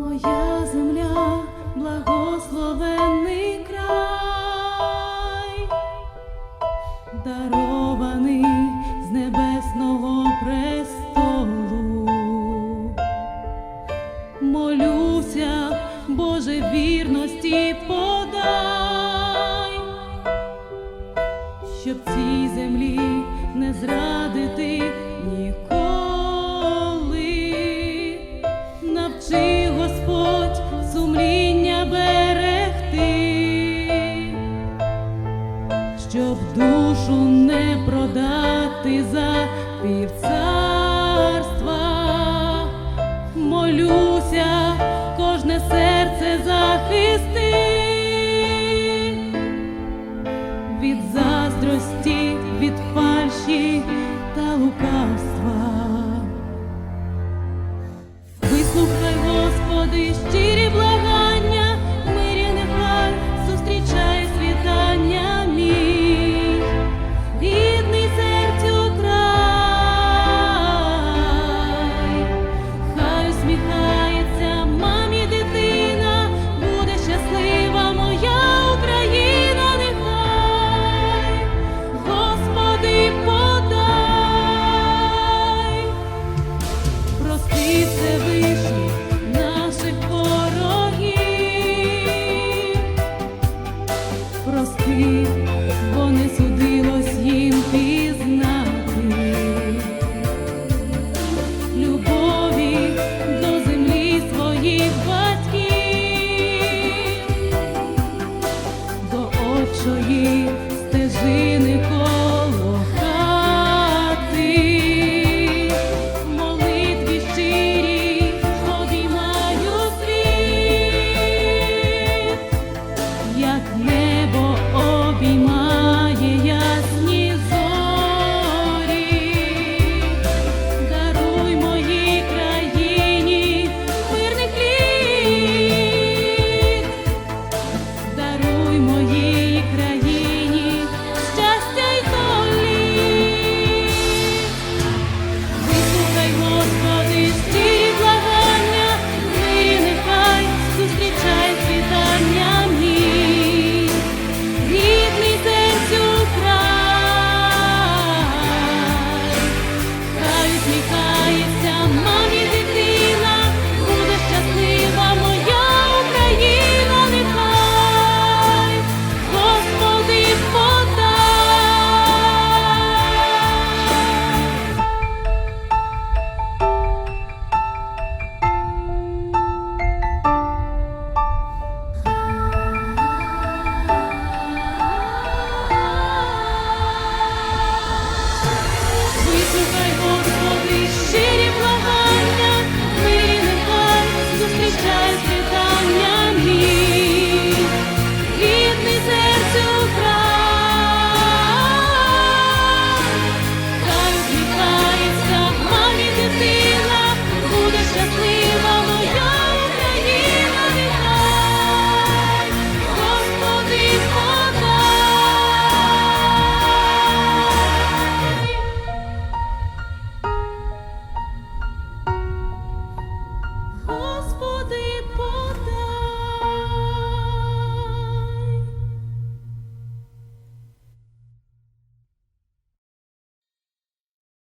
моя земля, благословений край, дарований з небесного престолу, молюся, Боже вірності подай, щоб цій землі не зрадити нікого. сумління берегти, щоб душу не продати за півцарства, молюся, кожне серце захисти від заздрості, від фальші та лукавства. Слухай, Господи, щирі блага. estejas.